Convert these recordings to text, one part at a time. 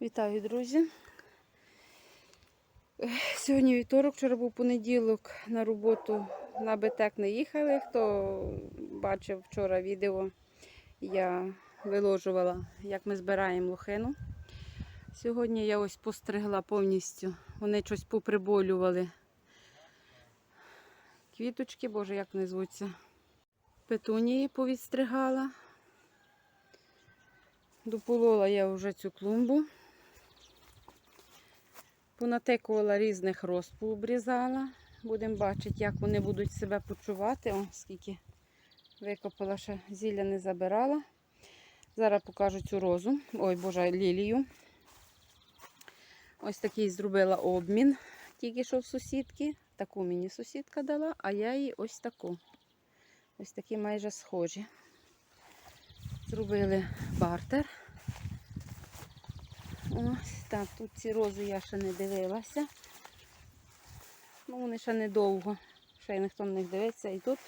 Вітаю, друзі. Сьогодні вівторок, вчора був понеділок, на роботу на БТЕК не їхали. Хто бачив вчора відео, я виложувала, як ми збираємо лохину. Сьогодні я ось постригла повністю. Вони щось поприболювали. Квіточки, боже, як вони звуться. Петунії повідстригала. Дополола я вже цю клумбу. Понатикувала різних роз, пообрізала. Будемо бачити, як вони будуть себе почувати. О, скільки викопала, ще зілля не забирала. Зараз покажу цю розу. Ой, боже, лілію. Ось такий зробила обмін. Тільки що в сусідки. Таку мені сусідка дала, а я їй ось таку. Ось такі майже схожі. Зробили бартер. Ось так, тут ці рози я ще не дивилася. Ну, вони ще недовго. Ще й ніхто на них дивиться. І тут,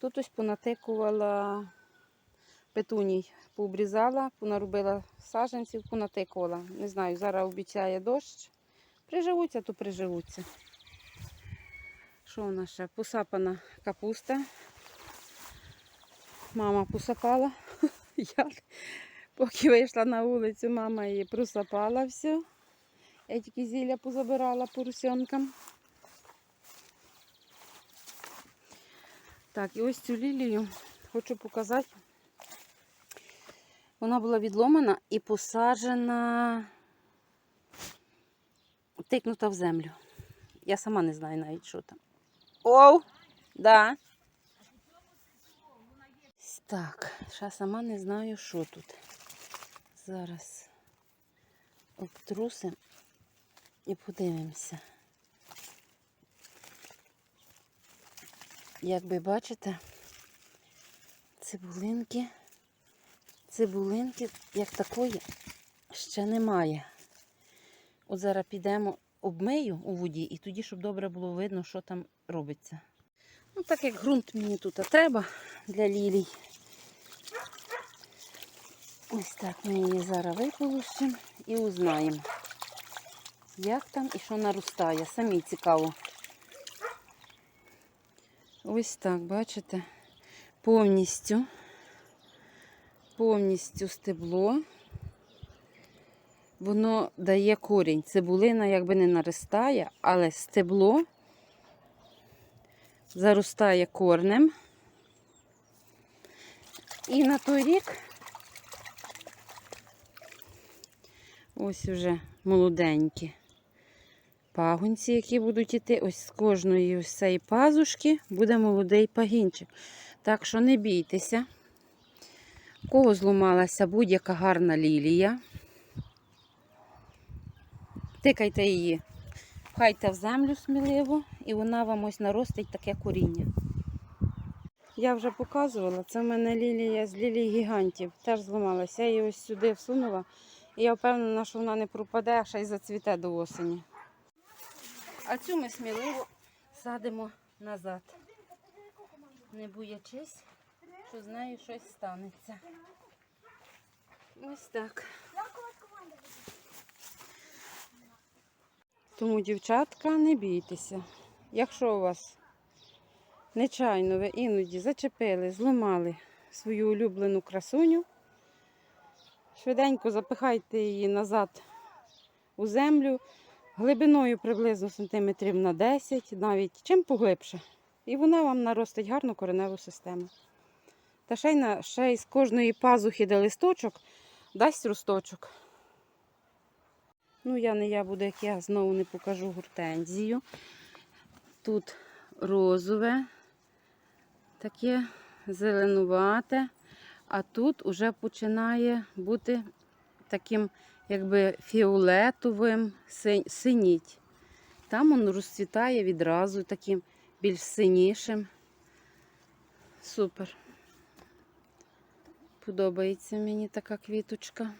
тут ось понатикувала петуній, пообрізала, понаробила саджанців, понатикувала. Не знаю, зараз обіцяє дощ. Приживуться, то приживуться. Що у нас ще? Посапана капуста. Мама посапала. Я поки вийшла на вулицю, мама її просапала все. Я тільки зілля позабирала поросенкам. Так, і ось цю лілію хочу показати. Вона була відломана і посаджена, тикнута в землю. Я сама не знаю навіть, що там. Оу! Да. Так, ще сама не знаю, що тут. Зараз обтрусимо і подивимося. Як ви бачите, цибулинки, цибулинки, як такої, ще немає. От зараз підемо, обмию у воді, і тоді, щоб добре було видно, що там робиться. Ну, так як ґрунт мені тут треба для лілій. Ось так ми її зараз виполощимо і узнаємо, як там і що наростає. Самі цікаво. Ось так, бачите, повністю, повністю стебло. Воно дає корінь. Цибулина якби не наростає, але стебло заростає корнем. І на той рік ось уже молоденькі пагонці, які будуть іти. Ось з кожної ось цієї пазушки буде молодий пагінчик. Так що не бійтеся. Кого зламалася будь-яка гарна лілія. Тикайте її, пхайте в землю сміливо, і вона вам ось наростить таке коріння. Я вже показувала, це в мене лілія з лілій гігантів. Теж зламалася. Я її ось сюди всунула. Я впевнена, що вона не пропаде, а ще й зацвіте до осені. А цю ми сміливо садимо назад. Не боячись, що з нею щось станеться. Ось так. Тому, дівчатка, не бійтеся. Якщо у вас нечайно ви іноді зачепили, зламали свою улюблену красуню, швиденько запихайте її назад у землю глибиною приблизно сантиметрів на 10, навіть чим поглибше. І вона вам наростить гарну кореневу систему. Та ще й, на, ще й з кожної пазухи, де листочок, дасть росточок. Ну, я не я буду, як я знову не покажу гортензію. Тут розове, таке зеленувате, а тут уже починає бути таким якби фіолетовим, синіть. Там воно розцвітає відразу таким більш синішим. Супер. Подобається мені така квіточка.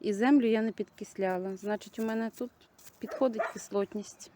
І землю я не підкисляла. Значить, у мене тут підходить кислотність.